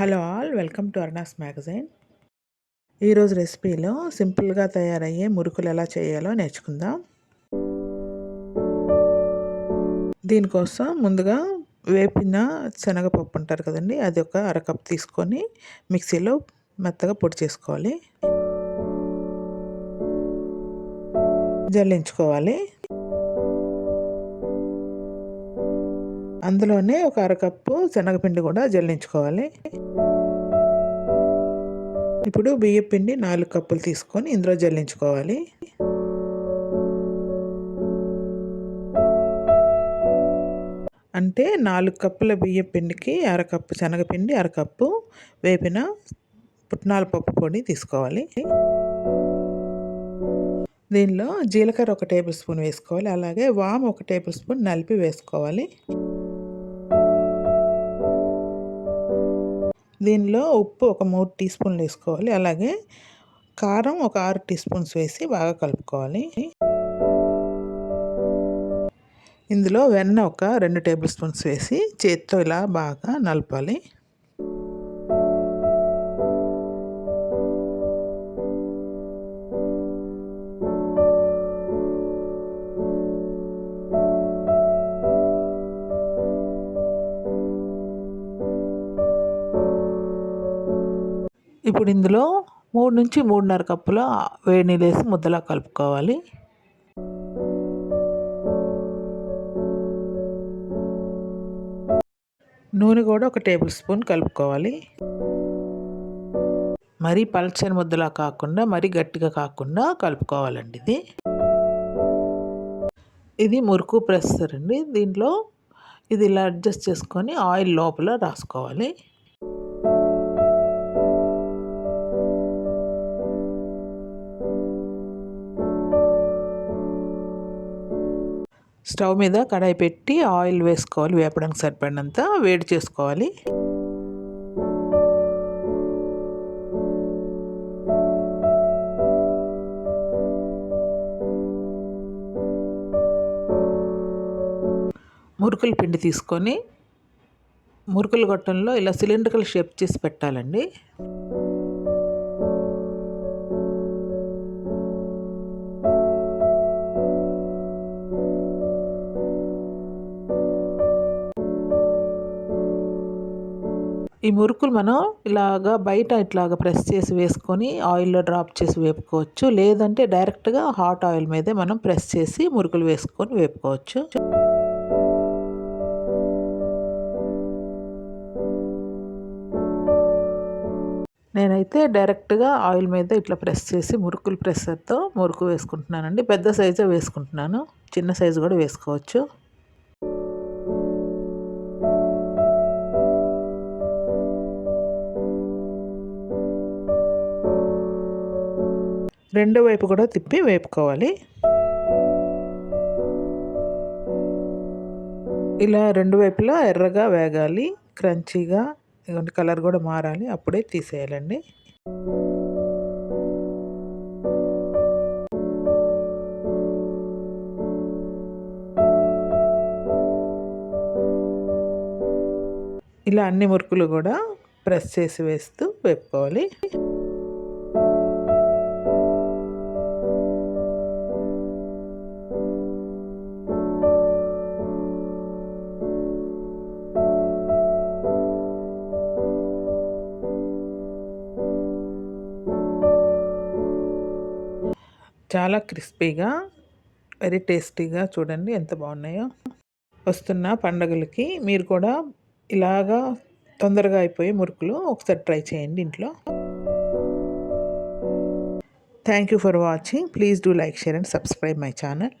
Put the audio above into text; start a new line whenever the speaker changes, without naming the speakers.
Hello all welcome to అర్నాస్ magazine. ఈరోజు రెసిపీలో సింపుల్గా తయారయ్యే మురుకులు ఎలా చేయాలో నేర్చుకుందాం. దీనికోసం ముందుగా వేపిన శనగపప్పు అంటారు కదండి అది ఒక అరకప్ తీసుకొని మిక్సీలో మెత్తగా పొడి చేసుకోవాలి. జల్లించుకోవాలి. అందులోనే ఒక అరకప్పు శనగపిండి కూడా జల్లించుకోవాలి. ఇప్పుడు బియ్య పిండి నాలుగు కప్పులు తీసుకొని ఇందులో జల్లించుకోవాలి. అంటే నాలుగు కప్పుల బియ్య పిండికి అరకప్పు శనగపిండి అరకప్పు వేపిన పుట్నాల పప్పు పొడి తీసుకోవాలి. దీనిలో జీలకర్ర ఒక టేబుల్ స్పూన్ వేసుకోవాలి. అలాగే వామ్ ఒక టేబుల్ స్పూన్ నలిపి వేసుకోవాలి. దీనిలో ఉప్పు ఒక మూడు టీ స్పూన్లు వేసుకోవాలి. అలాగే కారం ఒక ఆరు టీ స్పూన్స్ వేసి బాగా కలుపుకోవాలి. ఇందులో వెన్న ఒక రెండు టేబుల్ స్పూన్స్ వేసి చేత్తో ఇలా బాగా నలపాలి. ఇప్పుడు ఇందులో మూడు నుంచి మూడున్నర కప్పుల వేడి నీళ్ళు వేసి ముద్దలా కలుపుకోవాలి. నూనె కూడా ఒక టేబుల్ స్పూన్ కలుపుకోవాలి. మరీ పల్చని ముద్దలా కాకుండా మరీ గట్టిగా కాకుండా కలుపుకోవాలండి ఇది. ఇది మురుకు ప్రెస్సర్ అండి దీంట్లో ఇది ఇలా అడ్జస్ట్ చేసుకొని ఆయిల్ లోపల రాసుకోవాలి. స్టవ్ మీద కడాయి పెట్టి ఆయిల్ వేసుకోవాలి వేపడానికి సరిపడినంత వేడి చేసుకోవాలి. మురుకుల పిండి తీసుకొని మురుకుల గొట్టంలో ఇలా సిలిండ్రికల్ షేప్ చేసి పెట్టాలండి. ఈ మురుకులు మనం ఇలాగా బయట ఇట్లాగా ప్రెస్ చేసి వేసుకొని ఆయిల్లో డ్రాప్ చేసి వేపుకోవచ్చు. లేదంటే డైరెక్ట్గా హాట్ ఆయిల్ మీదే మనం ప్రెస్ చేసి మురుకులు వేసుకొని వేపుకోవచ్చు. నేనైతే డైరెక్ట్గా ఆయిల్ మీద ఇట్లా ప్రెస్ చేసి మురుకులు ప్రెస్సర్తో మురుకు వేసుకుంటున్నానండి. పెద్ద సైజే వేసుకుంటున్నాను. చిన్న సైజు కూడా వేసుకోవచ్చు. రెండో వైపు కూడా తిప్పి వేపుకోవాలి. ఇలా రెండు వైపులా ఎర్రగా వేగాలి. క్రంచీగా ఇలాంటి కలర్ కూడా మారాలి. అప్పుడే తీసేయాలండి. ఇలా అన్ని మురుకులు కూడా ప్రెస్ చేసి వేస్తూ వేపుకోవాలి. చాలా క్రిస్పీగా వెరీ టేస్టీగా చూడండి ఎంత బాగున్నాయో. వస్తున్న పండగలకి మీరు కూడా ఇలాగా తొందరగా అయిపోయే మురుకులు ఒకసారి ట్రై చేయండి ఇంట్లో. Thank you for watching please do like share and subscribe my channel